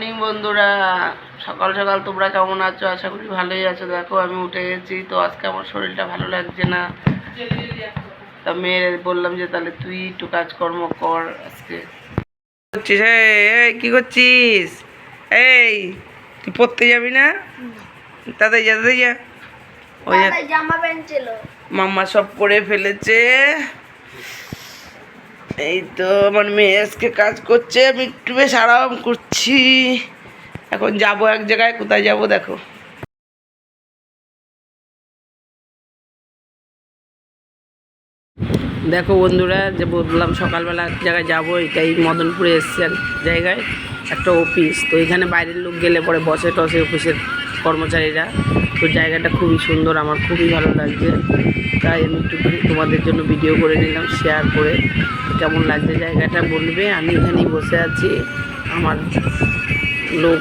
Morning বন্ধুরা। সকাল সকাল তোমরা কেমন আছো? আশা করি ভালোই আছো। দেখো আমি উঠে গেছি। তো আজকে আমার শরীরটা ভালো লাগছে না। তা মেয়ের বললাম যে তাহলে তুই একটু কাজকর্ম কর আজকে। করছিস? এই, কি করছিস? এই তুই পড়তে যাবি না? তাদের যা তাদের যা। মাম্মা সব করে ফেলেছে। এই তো আমার মেয়ে আজকে কাজ করছে, আমি একটু বেশ আরাম করছি। এখন যাব এক জায়গায়, কোথায় যাব দেখো। দেখো বন্ধুরা, যে বললাম সকালবেলা এক জায়গায় যাব, এটাই মদনপুরে এসছে এক জায়গায়, একটা অফিস তো এখানে বাইরের লোক গেলে পরে বসে টসে অফিসের কর্মচারীরা। তো জায়গাটা খুবই সুন্দর, আমার খুবই ভালো লাগছে। তাই আমি একটু তোমাদের জন্য ভিডিও করে নিলাম শেয়ার করে। কেমন লাগছে জায়গাটা বলবে? আমি এখানেই বসে আছি। আমার লোক